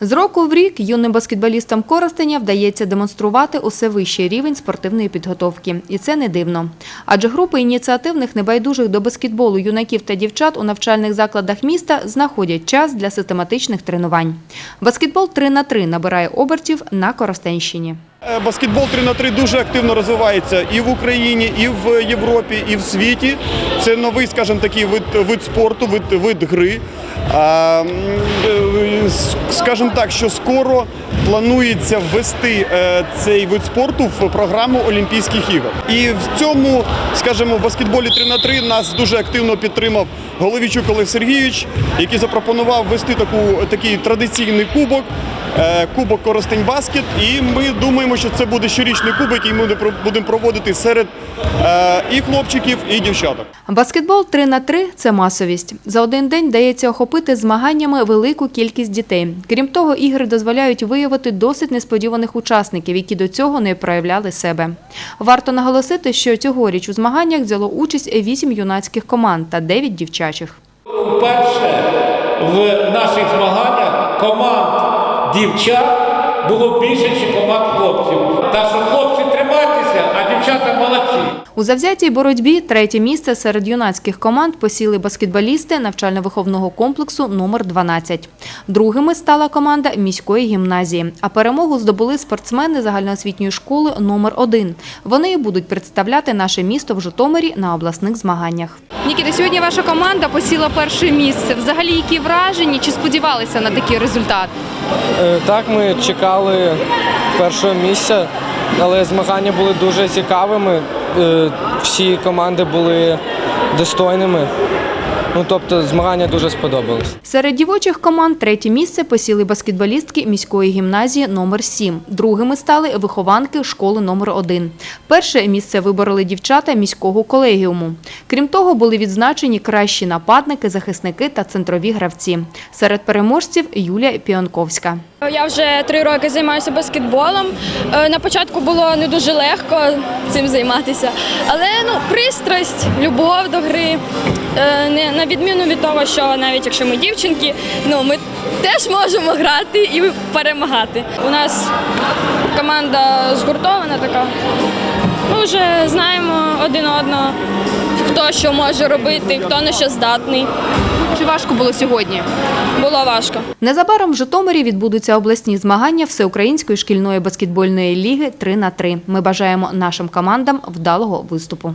З року в рік юним баскетболістам Коростеня вдається демонструвати усе вищий рівень спортивної підготовки. І це не дивно. Адже групи ініціативних небайдужих до баскетболу юнаків та дівчат у навчальних закладах міста знаходять час для систематичних тренувань. Баскетбол 3 на 3 набирає обертів на Коростенщині. Е, Баскетбол 3 на 3 дуже активно розвивається і в Україні, і в Європі, і в світі. Це новий, скажімо, такий вид, вид спорту, вид, вид гри. Е, с- скажімо так, що скоро планується ввести е, цей вид спорту в програму Олімпійських ігор. І в цьому, скажімо, в баскетболі 3 на 3 нас дуже активно підтримав Головічук Олег Сергійович, який запропонував ввести таку, такий традиційний кубок. е, Кубок Коростень Баскет, і ми думаємо, що це буде щорічний кубок, який ми буде- будемо проводити серед і хлопчиків, і дівчаток. Баскетбол 3 на 3 – це масовість. За один день дається охопити змаганнями велику кількість дітей. Крім того, ігри дозволяють виявити досить несподіваних учасників, які до цього не проявляли себе. Варто наголосити, що цьогоріч у змаганнях взяло участь 8 юнацьких команд та 9 дівчачих. Вперше в наших змаганнях команд дівчат було більше, ніж команд хлопців. Так що хлопці тримайтеся, а дівчата молодці. У завзятій боротьбі третє місце серед юнацьких команд посіли баскетболісти навчально-виховного комплексу номер 12. Другими стала команда міської гімназії, а перемогу здобули спортсмени загальноосвітньої школи номер 1. Вони і будуть представляти наше місто в Житомирі на обласних змаганнях. Нікіта, сьогодні ваша команда посіла перше місце. Взагалі, які враження чи сподівалися на такий результат? Е, Так, ми чекали першого місця, але змагання були дуже цікавими. Е, Всі команди були достойними. Ну, тобто змагання дуже сподобалось. Серед дівочих команд третє місце посіли баскетболістки міської гімназії номер 7. Другими стали вихованки школи номер 1. Перше місце вибороли дівчата міського колегіуму. Крім того, були відзначені кращі нападники, захисники та центрові гравці. Серед переможців Юлія Піонковська. Я вже три роки займаюся баскетболом. Е, На початку було не дуже легко цим займатися, але ну пристрасть, любов до гри. Е, Не на відміну від того, що навіть якщо ми дівчинки, ну ми теж можемо грати і перемагати. У нас команда згуртована така. Ми вже знаємо один одного, хто що може робити, хто на що здатний. Чи важко було сьогодні? Було важко. Незабаром в Житомирі відбудуться обласні змагання Всеукраїнської шкільної баскетбольної ліги 3 на 3 Ми бажаємо нашим командам вдалого виступу.